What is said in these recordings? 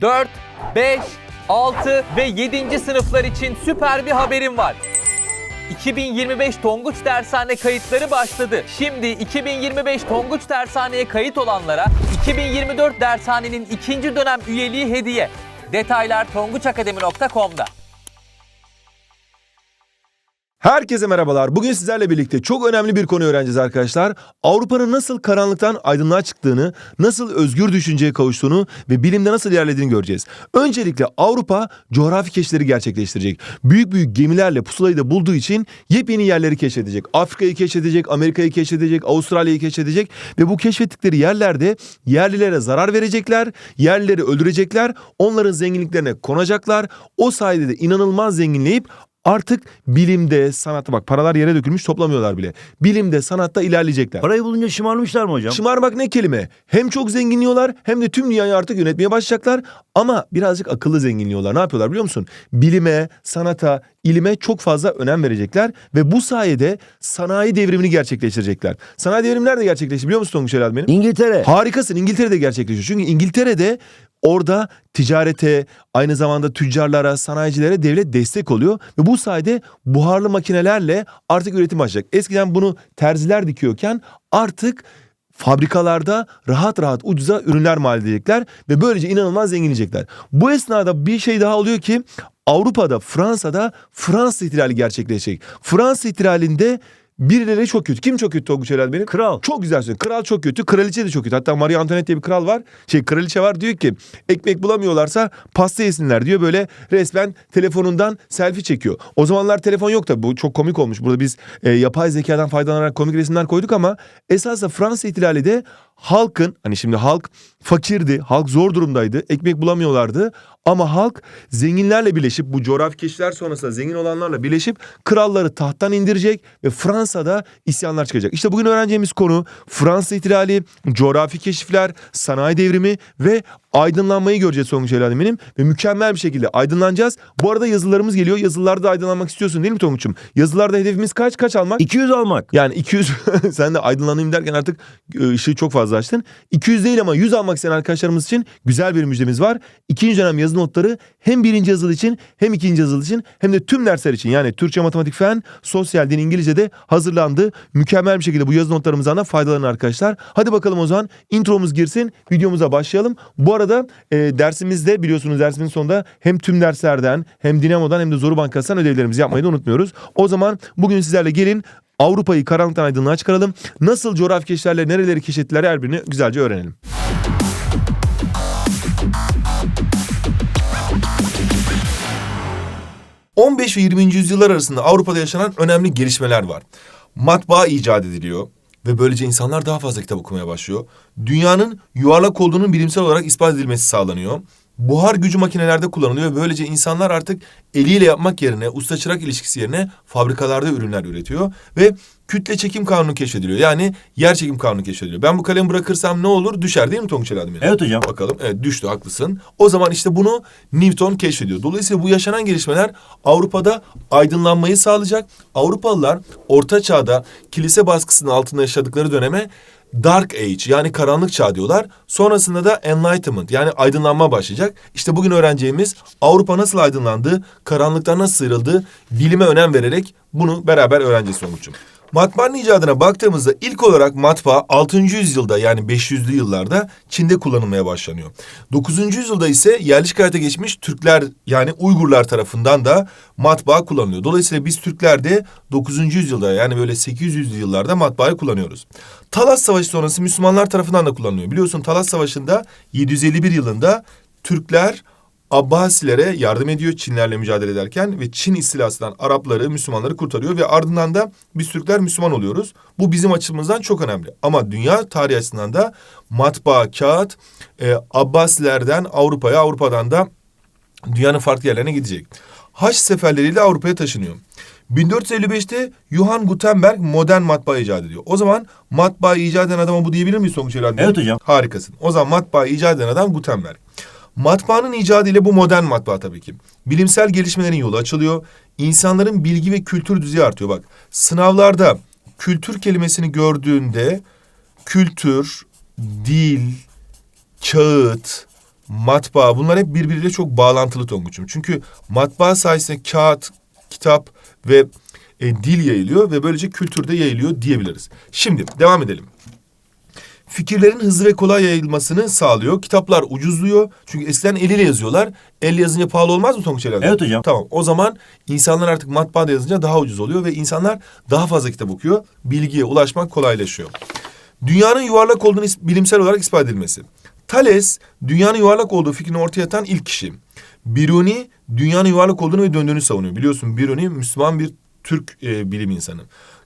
4, 5, 6 ve 7. sınıflar için süper bir haberim var. 2025 Tonguç Dershane kayıtları başladı. Şimdi 2025 Tonguç Dershane'ye kayıt olanlara 2024 dershanenin ikinci dönem üyeliği hediye. Detaylar tonguçakademi.com'da. Herkese merhabalar. Bugün sizlerle birlikte çok önemli bir konu öğreneceğiz arkadaşlar. Avrupa'nın nasıl karanlıktan aydınlığa çıktığını, nasıl özgür düşünceye kavuştuğunu ve bilimde nasıl ilerlediğini göreceğiz. Öncelikle Avrupa coğrafi keşifleri gerçekleştirecek. Büyük büyük gemilerle pusulayı da bulduğu için yepyeni yerleri keşfedecek. Afrika'yı keşfedecek, Amerika'yı keşfedecek, Avustralya'yı keşfedecek ve bu keşfettikleri yerlerde yerlilere zarar verecekler, yerlileri öldürecekler, onların zenginliklerine konacaklar. O sayede de inanılmaz zenginleyip Artık bilimde, sanatta bak paralar yere dökülmüş toplamıyorlar bile. Bilimde, sanatta ilerleyecekler. Parayı bulunca şımarmışlar mı hocam? Şımarmak ne kelime? Hem çok zenginliyorlar hem de tüm dünyayı artık yönetmeye başlayacaklar. Ama birazcık akıllı zenginliyorlar. Ne yapıyorlar biliyor musun? Bilime, sanata, ilime çok fazla önem verecekler. Ve bu sayede sanayi devrimini gerçekleştirecekler. Sanayi devrimi nerede gerçekleşti biliyor musun Tonguç Helal benim? İngiltere. Harikasın İngiltere'de gerçekleşiyor. Çünkü İngiltere'de orada ticarete, aynı zamanda tüccarlara, sanayicilere devlet destek oluyor. Ve bu sayede buharlı makinelerle artık üretim başlayacak. Eskiden bunu terziler dikiyorken artık fabrikalarda rahat rahat ucuza ürünler mal edecekler ve böylece inanılmaz zenginleyecekler. Bu esnada bir şey daha oluyor ki Avrupa'da, Fransa'da Fransız ihtilali gerçekleşecek. Fransız ihtilalinde birileri çok kötü. Kim çok kötü Tonguç Helal benim? Kral. Çok güzel söylüyor. Kral çok kötü. Kraliçe de çok kötü. Hatta Marie Antoinette diye bir kral var. Şey kraliçe var diyor ki ekmek bulamıyorlarsa pasta yesinler diyor. Böyle resmen telefonundan selfie çekiyor. O zamanlar telefon yok tabii. Bu çok komik olmuş. Burada biz e, yapay zekadan faydalanarak komik resimler koyduk ama esasında Fransız ihtilali de halkın hani şimdi halk fakirdi. Halk zor durumdaydı. Ekmek bulamıyorlardı. Ama halk zenginlerle birleşip bu coğrafi keşifler sonrasında zengin olanlarla birleşip kralları tahttan indirecek ve Fransa'da isyanlar çıkacak. İşte bugün öğreneceğimiz konu Fransa ihtilali, coğrafi keşifler, sanayi devrimi ve aydınlanmayı göreceğiz Tonguç Helal eminim. Ve mükemmel bir şekilde aydınlanacağız. Bu arada yazılarımız geliyor. Yazılarda aydınlanmak istiyorsun değil mi Tonguç'um? Yazılarda hedefimiz kaç? Kaç almak? 200 almak. Yani 200 sen de aydınlanayım derken artık e, ışığı çok fazla açtın. 200 değil ama 100 almak isteyen arkadaşlarımız için güzel bir müjdemiz var. İkinci dönem yazı notları hem birinci yazılı için hem ikinci yazılı için hem de tüm dersler için yani Türkçe, matematik, fen, sosyal, din, İngilizce'de hazırlandı. Mükemmel bir şekilde bu yazı notlarımızdan da faydalanın arkadaşlar. Hadi bakalım o zaman intromuz girsin videomuza başlayalım. Bu arada e, dersimizde biliyorsunuz dersimizin sonunda hem tüm derslerden hem Dinamo'dan hem de Zoru Bankası'ndan ödevlerimizi yapmayı da unutmuyoruz. O zaman bugün sizlerle gelin Avrupa'yı karanlıktan aydınlığa çıkaralım. Nasıl coğrafi keşiflerle nereleri keşfettiler her birini güzelce öğrenelim. ...15 ve 20. yüzyıllar arasında Avrupa'da yaşanan önemli gelişmeler var. Matbaa icat ediliyor ve böylece insanlar daha fazla kitap okumaya başlıyor. Dünyanın yuvarlak olduğunun bilimsel olarak ispat edilmesi sağlanıyor. Buhar gücü makinelerde kullanılıyor böylece insanlar artık eliyle yapmak yerine usta çırak ilişkisi yerine fabrikalarda ürünler üretiyor ve kütle çekim kanunu keşfediliyor. Yani yer çekim kanunu keşfediliyor. Ben bu kalemi bırakırsam ne olur? Düşer değil mi Tonguç Eladim? Evet hocam. Bakalım. Evet düştü haklısın. O zaman işte bunu Newton keşfediyor. Dolayısıyla bu yaşanan gelişmeler Avrupa'da aydınlanmayı sağlayacak. Avrupalılar Orta Çağ'da kilise baskısının altında yaşadıkları döneme Dark Age yani karanlık çağ diyorlar. Sonrasında da Enlightenment yani aydınlanma başlayacak. İşte bugün öğreneceğimiz Avrupa nasıl aydınlandı, karanlıktan nasıl sıyrıldı, bilime önem vererek bunu beraber öğreneceğiz sonuçum. Matbaanın icadına baktığımızda ilk olarak matbaa 6. yüzyılda yani 500'lü yıllarda Çin'de kullanılmaya başlanıyor. 9. yüzyılda ise yerleşik hayata geçmiş Türkler yani Uygurlar tarafından da matbaa kullanılıyor. Dolayısıyla biz Türkler de 9. yüzyılda yani böyle 800'lü yıllarda matbaayı kullanıyoruz. Talas Savaşı sonrası Müslümanlar tarafından da kullanılıyor. Biliyorsun Talas Savaşı'nda 751 yılında Türkler Abbasilere yardım ediyor Çinlerle mücadele ederken ve Çin istilasından Arapları, Müslümanları kurtarıyor ve ardından da biz Türkler Müslüman oluyoruz. Bu bizim açımızdan çok önemli. Ama dünya tarihi açısından da matbaa, kağıt e, Abbasilerden Avrupa'ya, Avrupa'dan da dünyanın farklı yerlerine gidecek. Haç seferleriyle Avrupa'ya taşınıyor. 1455'te Johann Gutenberg modern matbaa icat ediyor. O zaman matbaa icat eden adama bu diyebilir miyiz sonuç herhalde? Evet hocam. Harikasın. O zaman matbaa icat eden adam Gutenberg. Matbaanın icadıyla bu modern matbaa tabii ki. Bilimsel gelişmelerin yolu açılıyor. İnsanların bilgi ve kültür düzeyi artıyor. Bak sınavlarda kültür kelimesini gördüğünde kültür, dil, kağıt, matbaa bunlar hep birbiriyle çok bağlantılı Tonguç'um. Çünkü matbaa sayesinde kağıt, kitap ve e, dil yayılıyor ve böylece kültür de yayılıyor diyebiliriz. Şimdi devam edelim. Fikirlerin hızlı ve kolay yayılmasını sağlıyor. Kitaplar ucuzluyor. Çünkü eskiden eliyle yazıyorlar. El yazınca pahalı olmaz mı Tonguç? Evet hocam. Tamam. O zaman insanlar artık matbaada yazınca daha ucuz oluyor ve insanlar daha fazla kitap okuyor. Bilgiye ulaşmak kolaylaşıyor. Dünyanın yuvarlak olduğunu bilimsel olarak ispat edilmesi. Thales, dünyanın yuvarlak olduğu fikrini ortaya atan ilk kişi. Biruni, dünyanın yuvarlak olduğunu ve döndüğünü savunuyor. Biliyorsun Biruni, Müslüman bir Türk e, bilim insanı.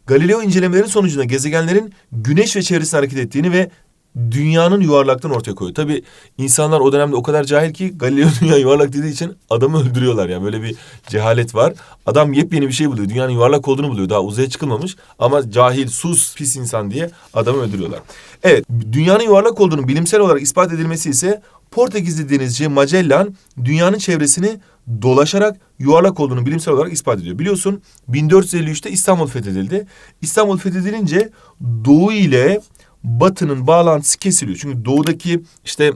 Galileo incelemelerin sonucunda gezegenlerin güneş ve çevresinde hareket ettiğini ve dünyanın yuvarlaklığını ortaya koyuyor. Tabii insanlar o dönemde o kadar cahil ki Galileo dünya yuvarlak dediği için adamı öldürüyorlar ya. Böyle bir cehalet var. Adam yepyeni bir şey buluyor. Dünyanın yuvarlak olduğunu buluyor. Daha uzaya çıkılmamış ama cahil, sus, pis insan diye adamı öldürüyorlar. Evet, dünyanın yuvarlak olduğunu bilimsel olarak ispat edilmesi ise Portekizli denizci Magellan dünyanın çevresini dolaşarak yuvarlak olduğunu bilimsel olarak ispat ediyor. Biliyorsun 1453'te İstanbul fethedildi. İstanbul fethedilince doğu ile batının bağlantısı kesiliyor. Çünkü doğudaki işte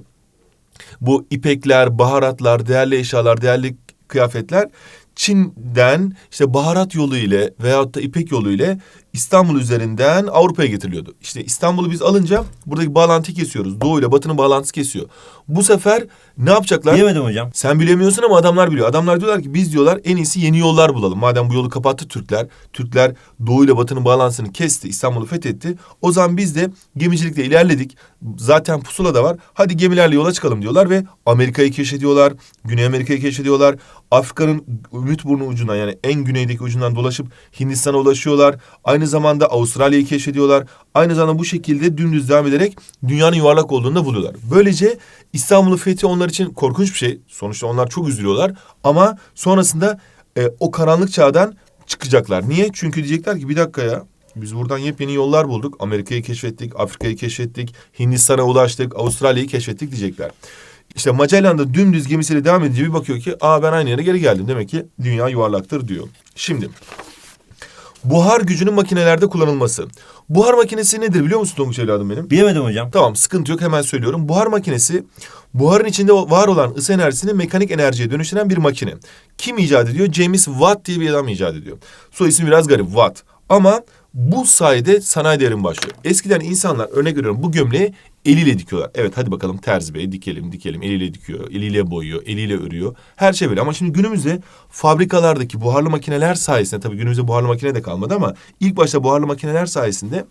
bu ipekler, baharatlar, değerli eşyalar, değerli kıyafetler Çin'den işte baharat yolu ile veyahut da ipek yolu ile İstanbul üzerinden Avrupa'ya getiriliyordu. İşte İstanbul'u biz alınca buradaki bağlantıyı kesiyoruz. Doğu ile batının bağlantısı kesiyor. Bu sefer ne yapacaklar? Bilemedim hocam. Sen bilemiyorsun ama adamlar biliyor. Adamlar diyorlar ki biz diyorlar en iyisi yeni yollar bulalım. Madem bu yolu kapattı Türkler. Türkler Doğu ile Batı'nın bağlantısını kesti. İstanbul'u fethetti. O zaman biz de gemicilikle ilerledik. Zaten pusula da var. Hadi gemilerle yola çıkalım diyorlar ve Amerika'yı keşfediyorlar. Güney Amerika'yı keşfediyorlar. Afrika'nın ümit burnu ucundan yani en güneydeki ucundan dolaşıp Hindistan'a ulaşıyorlar. Aynı zamanda Avustralya'yı keşfediyorlar. Aynı zamanda bu şekilde dümdüz devam ederek dünyanın yuvarlak olduğunu da buluyorlar. Böylece İstanbul'un fethi onlar için korkunç bir şey. Sonuçta onlar çok üzülüyorlar. Ama sonrasında e, o karanlık çağdan çıkacaklar. Niye? Çünkü diyecekler ki bir dakika ya. Biz buradan yepyeni yollar bulduk. Amerika'yı keşfettik, Afrika'yı keşfettik, Hindistan'a ulaştık, Avustralya'yı keşfettik diyecekler. İşte Magellan da dümdüz gemisiyle devam edince bir bakıyor ki aa ben aynı yere geri geldim. Demek ki dünya yuvarlaktır diyor. Şimdi buhar gücünün makinelerde kullanılması. Buhar makinesi nedir biliyor musun Tonguç evladım benim? Bilemedim hocam. Tamam sıkıntı yok hemen söylüyorum. Buhar makinesi buharın içinde var olan ısı enerjisini mekanik enerjiye dönüştüren bir makine. Kim icat ediyor? James Watt diye bir adam icat ediyor. Soy ismi biraz garip Watt. Ama bu sayede sanayi devrimi başlıyor. Eskiden insanlar örnek veriyorum bu gömleği eliyle dikiyorlar. Evet hadi bakalım terzi bey dikelim dikelim eliyle dikiyor, eliyle boyuyor, eliyle örüyor. Her şey böyle ama şimdi günümüzde fabrikalardaki buharlı makineler sayesinde tabii günümüzde buharlı makine de kalmadı ama ilk başta buharlı makineler sayesinde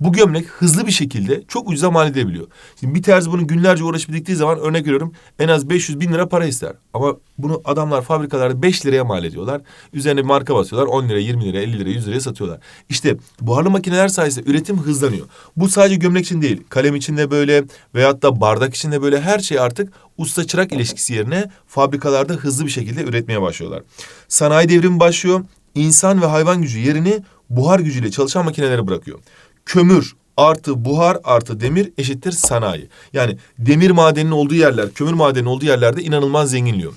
bu gömlek hızlı bir şekilde çok ucuza mal edilebiliyor. Şimdi bir terzi bunu günlerce uğraşıp diktiği zaman örnek veriyorum en az 500 bin lira para ister. Ama bunu adamlar fabrikalarda 5 liraya mal ediyorlar. Üzerine bir marka basıyorlar 10 lira, 20 lira, 50 lira, 100 liraya satıyorlar. İşte buharlı makineler sayesinde üretim hızlanıyor. Bu sadece gömlek için değil. Kalem için de böyle veyahut da bardak için de böyle her şey artık usta çırak ilişkisi yerine fabrikalarda hızlı bir şekilde üretmeye başlıyorlar. Sanayi devrimi başlıyor. İnsan ve hayvan gücü yerini buhar gücüyle çalışan makinelere bırakıyor. Kömür artı buhar artı demir eşittir sanayi. Yani demir madeninin olduğu yerler, kömür madeninin olduğu yerlerde inanılmaz zenginliyor.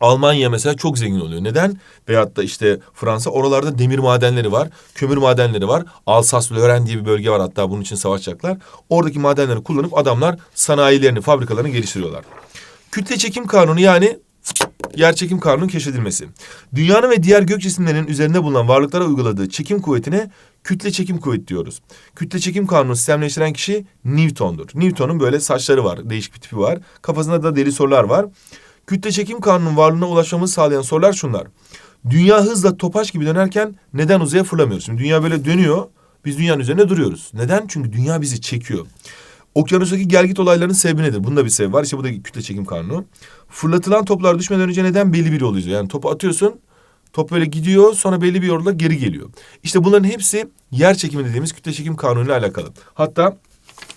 Almanya mesela çok zengin oluyor. Neden? Veyahut da işte Fransa oralarda demir madenleri var, kömür madenleri var. Alsas-Lorraine diye bir bölge var hatta bunun için savaşacaklar. Oradaki madenleri kullanıp adamlar sanayilerini, fabrikalarını geliştiriyorlar. Kütle çekim kanunu yani yer çekim kanunun keşfedilmesi. Dünyanın ve diğer gök cisimlerinin üzerinde bulunan varlıklara uyguladığı çekim kuvvetine kütle çekim kuvveti diyoruz. Kütle çekim kanunu sistemleştiren kişi Newton'dur. Newton'un böyle saçları var, değişik bir tipi var. Kafasında da deli sorular var. Kütle çekim kanunun varlığına ulaşmamızı sağlayan sorular şunlar. Dünya hızla topaç gibi dönerken neden uzaya fırlamıyoruz? Şimdi dünya böyle dönüyor, biz dünyanın üzerinde duruyoruz. Neden? Çünkü dünya bizi çekiyor. Okyanustaki gelgit olaylarının sebebi nedir? Bunda bir sebep var. İşte bu da kütle çekim kanunu. Fırlatılan toplar düşmeden önce neden belli bir yol izliyor? Yani topu atıyorsun, top böyle gidiyor sonra belli bir yolla geri geliyor. İşte bunların hepsi yer çekimi dediğimiz kütle çekim kanunuyla alakalı. Hatta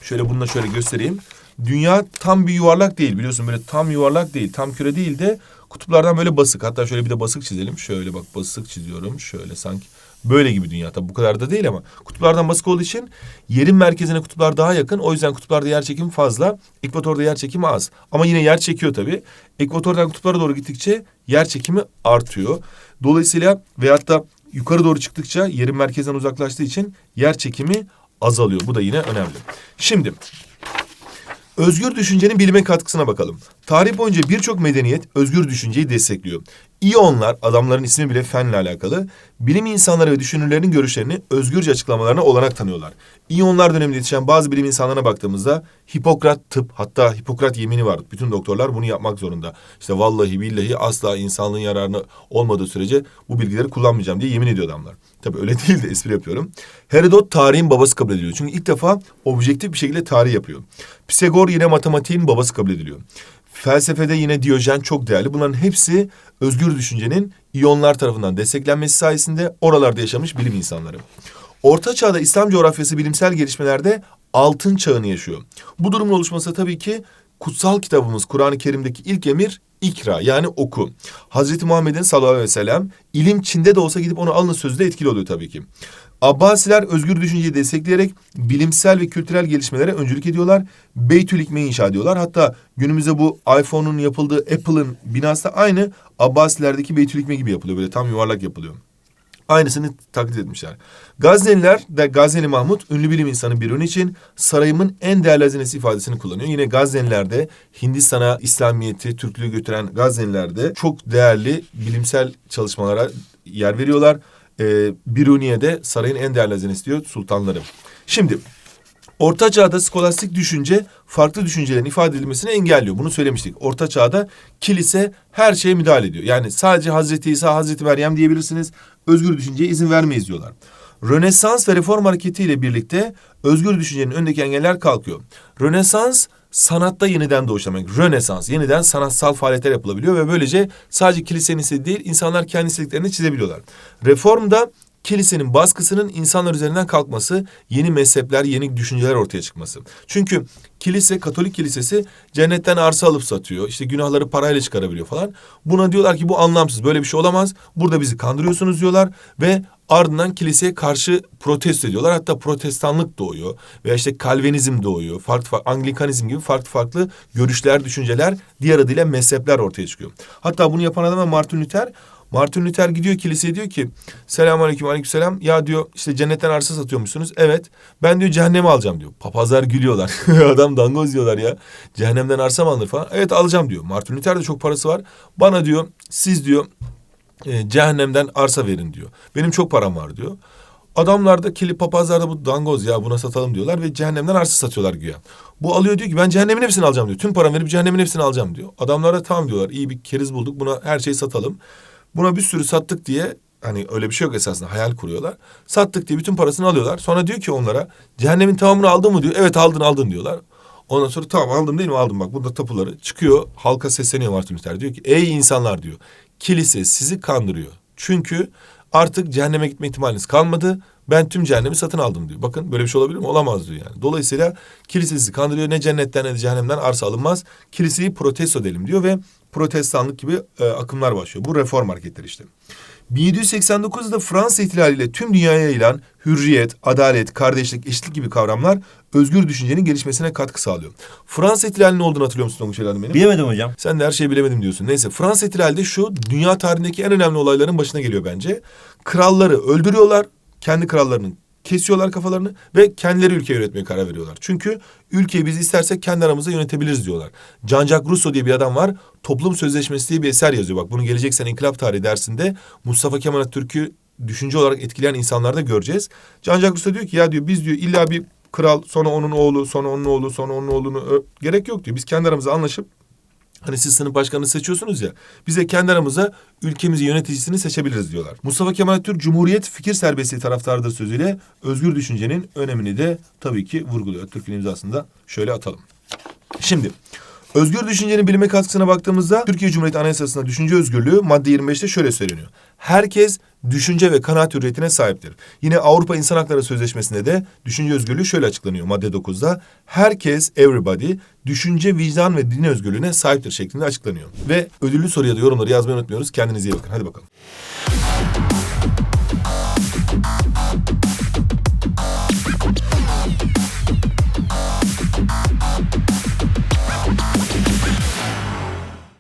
şöyle bununla şöyle göstereyim. Dünya tam bir yuvarlak değil biliyorsun böyle tam yuvarlak değil, tam küre değil de kutuplardan böyle basık. Hatta şöyle bir de basık çizelim. Şöyle bak basık çiziyorum. Şöyle sanki böyle gibi dünya. Tabii bu kadar da değil ama kutuplardan basık olduğu için yerin merkezine kutuplar daha yakın. O yüzden kutuplarda yer çekimi fazla. Ekvatorda yer çekimi az. Ama yine yer çekiyor tabii. Ekvatordan kutuplara doğru gittikçe yer çekimi artıyor. Dolayısıyla veyahut da yukarı doğru çıktıkça yerin merkezden uzaklaştığı için yer çekimi azalıyor. Bu da yine önemli. Şimdi Özgür düşüncenin bilime katkısına bakalım. Tarih boyunca birçok medeniyet özgür düşünceyi destekliyor. İyonlar, adamların ismi bile fenle alakalı, bilim insanları ve düşünürlerin görüşlerini özgürce açıklamalarına olanak tanıyorlar. İyonlar döneminde yetişen bazı bilim insanlarına baktığımızda Hipokrat tıp, hatta Hipokrat yemini var. Bütün doktorlar bunu yapmak zorunda. İşte vallahi billahi asla insanlığın yararına olmadığı sürece bu bilgileri kullanmayacağım diye yemin ediyor adamlar. Tabii öyle değil de espri yapıyorum. Herodot tarihin babası kabul ediliyor. Çünkü ilk defa objektif bir şekilde tarih yapıyor. Pisagor yine matematiğin babası kabul ediliyor. Felsefede yine Diyojen çok değerli. Bunların hepsi özgür düşüncenin iyonlar tarafından desteklenmesi sayesinde oralarda yaşamış bilim insanları. Orta Çağ'da İslam coğrafyası bilimsel gelişmelerde altın çağını yaşıyor. Bu durumun oluşması tabii ki kutsal kitabımız Kur'an-ı Kerim'deki ilk emir ikra yani oku. Hazreti Muhammed'in sallallahu aleyhi ve sellem ilim Çin'de de olsa gidip onu alın sözü de etkili oluyor tabii ki. Abbasiler özgür düşünceyi destekleyerek bilimsel ve kültürel gelişmelere öncülük ediyorlar. Beytül Hikme'yi inşa ediyorlar. Hatta günümüzde bu iPhone'un yapıldığı Apple'ın binası da aynı Abbasilerdeki Beytül Hikme gibi yapılıyor. Böyle tam yuvarlak yapılıyor. Aynısını taklit etmişler. Gazneliler de Gazneli Mahmut ünlü bilim insanı Biruni için sarayımın en değerli hazinesi ifadesini kullanıyor. Yine Gazneliler'de Hindistan'a İslamiyet'i, Türklüğü götüren Gazneliler'de çok değerli bilimsel çalışmalara yer veriyorlar. Ee, Biruni'ye de sarayın en değerli hazinesi diyor sultanları. Şimdi Orta Çağ'da skolastik düşünce farklı düşüncelerin ifade edilmesini engelliyor. Bunu söylemiştik. Orta Çağ'da kilise her şeye müdahale ediyor. Yani sadece Hazreti İsa, Hazreti Meryem diyebilirsiniz. Özgür düşünceye izin vermeyiz diyorlar. Rönesans ve reform hareketiyle birlikte özgür düşüncenin önündeki engeller kalkıyor. Rönesans sanatta yeniden doğuş demek. Rönesans yeniden sanatsal faaliyetler yapılabiliyor ve böylece sadece kilisenin istediği değil insanlar kendi istediklerini çizebiliyorlar. Reformda kilisenin baskısının insanlar üzerinden kalkması, yeni mezhepler, yeni düşünceler ortaya çıkması. Çünkü kilise, Katolik kilisesi cennetten arsa alıp satıyor. İşte günahları parayla çıkarabiliyor falan. Buna diyorlar ki bu anlamsız, böyle bir şey olamaz. Burada bizi kandırıyorsunuz diyorlar ve ardından kiliseye karşı protesto ediyorlar. Hatta protestanlık doğuyor veya işte Kalvinizm doğuyor. Farklı, farklı Anglikanizm gibi farklı farklı görüşler, düşünceler, diğer adıyla mezhepler ortaya çıkıyor. Hatta bunu yapan adam Martin Luther Martin Luther gidiyor kiliseye diyor ki selamünaleyküm aleykümselam ya diyor işte cennetten arsa satıyormuşsunuz. Evet ben diyor cehenneme alacağım diyor. Papazlar gülüyorlar. Adam dangoz diyorlar ya. Cehennemden arsa mı alınır falan. Evet alacağım diyor. Martin Luther'de çok parası var. Bana diyor siz diyor e, cehennemden arsa verin diyor. Benim çok param var diyor. Adamlar da kili papazlar bu dangoz ya buna satalım diyorlar ve cehennemden arsa satıyorlar güya. Bu alıyor diyor ki ben cehennemin hepsini alacağım diyor. Tüm paramı verip cehennemin hepsini alacağım diyor. Adamlar da tamam diyorlar iyi bir keriz bulduk buna her şeyi satalım. Buna bir sürü sattık diye hani öyle bir şey yok esasında hayal kuruyorlar. Sattık diye bütün parasını alıyorlar. Sonra diyor ki onlara cehennemin tamamını aldın mı diyor. Evet aldın aldın diyorlar. Ondan sonra tamam aldım değil mi aldım bak burada tapuları. Çıkıyor halka sesleniyor Martin Luther diyor ki ey insanlar diyor kilise sizi kandırıyor. Çünkü artık cehenneme gitme ihtimaliniz kalmadı. Ben tüm cehennemi satın aldım diyor. Bakın böyle bir şey olabilir mi? Olamaz diyor yani. Dolayısıyla kilise sizi kandırıyor. Ne cennetten ne de cehennemden arsa alınmaz. Kiliseyi protesto edelim diyor ve protestanlık gibi e, akımlar başlıyor. Bu reform hareketleri işte. 1789'da Fransa ihtilaliyle tüm dünyaya yayılan hürriyet, adalet, kardeşlik, eşitlik gibi kavramlar özgür düşüncenin gelişmesine katkı sağlıyor. Fransa ihtilalinin ne olduğunu hatırlıyor musun Tonguç Evladım benim? Bilemedim hocam. Sen de her şeyi bilemedim diyorsun. Neyse Fransa ihtilalde şu dünya tarihindeki en önemli olayların başına geliyor bence. Kralları öldürüyorlar. Kendi krallarının kesiyorlar kafalarını ve kendileri ülke yönetmeye karar veriyorlar. Çünkü ülkeyi biz istersek kendi aramızda yönetebiliriz diyorlar. Jean-Jacques Rousseau diye bir adam var. Toplum Sözleşmesi diye bir eser yazıyor. Bak bunu gelecek sene İnkılap Tarihi dersinde Mustafa Kemal Atatürk'ü düşünce olarak etkileyen insanlarda göreceğiz. Jean-Jacques Rousseau diyor ki ya diyor biz diyor illa bir kral sonra onun oğlu sonra onun oğlu sonra onun oğlunu gerek yok diyor. Biz kendi aramızda anlaşıp Hani siz sınıf başkanını seçiyorsunuz ya. Bize kendi aramızda ülkemizi yöneticisini seçebiliriz diyorlar. Mustafa Kemal Atatürk Cumhuriyet fikir serbestliği taraftarıdır sözüyle özgür düşüncenin önemini de tabii ki vurguluyor. Atatürk'ün imzasında şöyle atalım. Şimdi özgür düşüncenin bilime katkısına baktığımızda Türkiye Cumhuriyeti Anayasası'nda düşünce özgürlüğü madde 25'te şöyle söyleniyor. Herkes düşünce ve kanaat hürriyetine sahiptir. Yine Avrupa İnsan Hakları Sözleşmesi'nde de düşünce özgürlüğü şöyle açıklanıyor madde 9'da. Herkes, everybody, düşünce, vicdan ve din özgürlüğüne sahiptir şeklinde açıklanıyor. Ve ödüllü soruya da yorumları yazmayı unutmuyoruz. Kendinize iyi bakın. Hadi bakalım.